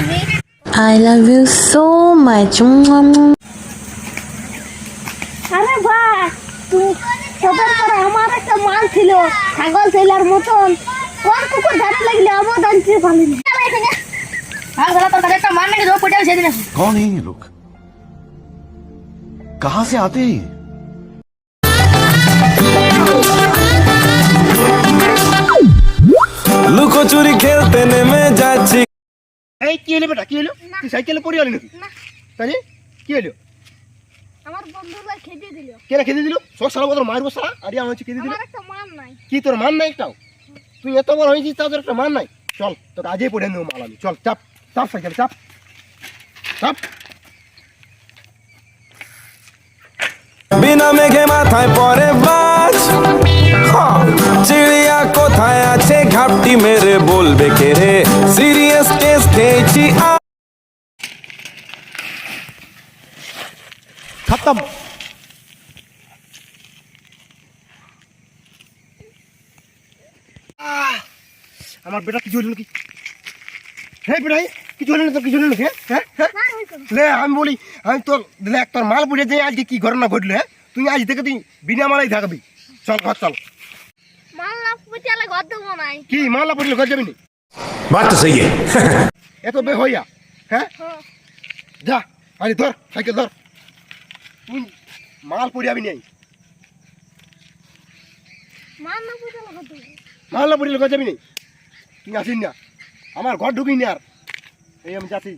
Baby I love you so much. আরে ভাই তুই তোদের পরে আমার একটা মাল ছিল ছাগল ছেলার মতন কোন কুকুর ধারে লাগলে আমার দাঁড়িয়ে পালিনি আর গলা তোর কাছে একটা মান নাকি রোগ পড়ে সেদিন कौन है ये लोग कहां से आते हैं ये? লুকোচুরি খেলতে নেমে যাচ্ছি এই কি হলো বেটা? কি হলো তুই সাইকেলে পড়ে গেলি নাকি? না। তাই কি হলো আমার বন্ধুরা খেতে দিল। খেতে দিল? সব সারা বদল মারবো সারা আর আমার হচ্ছে খেতে দিল। আমার একটা মান নাই। কি তোর মান নাই একটাও? তুই এত বড় হয়েছিস তাদের একটা মান নাই। চল তোকে আজই পড়ে নেব মাল আমি। চল চাপ চাপ সাইকেল চাপ। চাপ। বিনা মেঘে মাথায় পরে বাজ। হ্যাঁ, চিড়িয়া কোথায় আছে? ঘাপটি মেরে বলবে কে রে? সিরিয়াস খতম আহ, আমার বেটা কিছু হলো নাকি? হ্যাঁ বেটা এই, কিছু হলো না তো কিছু হলো নাকি? হ্যাঁ? হ্যাঁ হ্যাঁ না হয়তো না। লে আমি বলি আমি তোর দেখ তোর মাল পড়ে যাই আজকে কি ঘটনা ঘটলো হ্যাঁ তুই আজ থেকে তুই বিনা মালাই থাকবি। চল ঘর চল। মাল না পুচালে ঘর দেবো নাই কি মাল না পড়লে ঘর যাবি নি? বাত তো সহি এত বে হইয়া হ্যাঁ হ্যাঁ। যা আরে ধর সাইকেল ধর। তুই মাল পড়ে যাবি নাই? মাল না ঘর যাবি নি তুই আসিস না। আমার ঘর ঢুকিনি আর। এই আমি যাচ্ছি।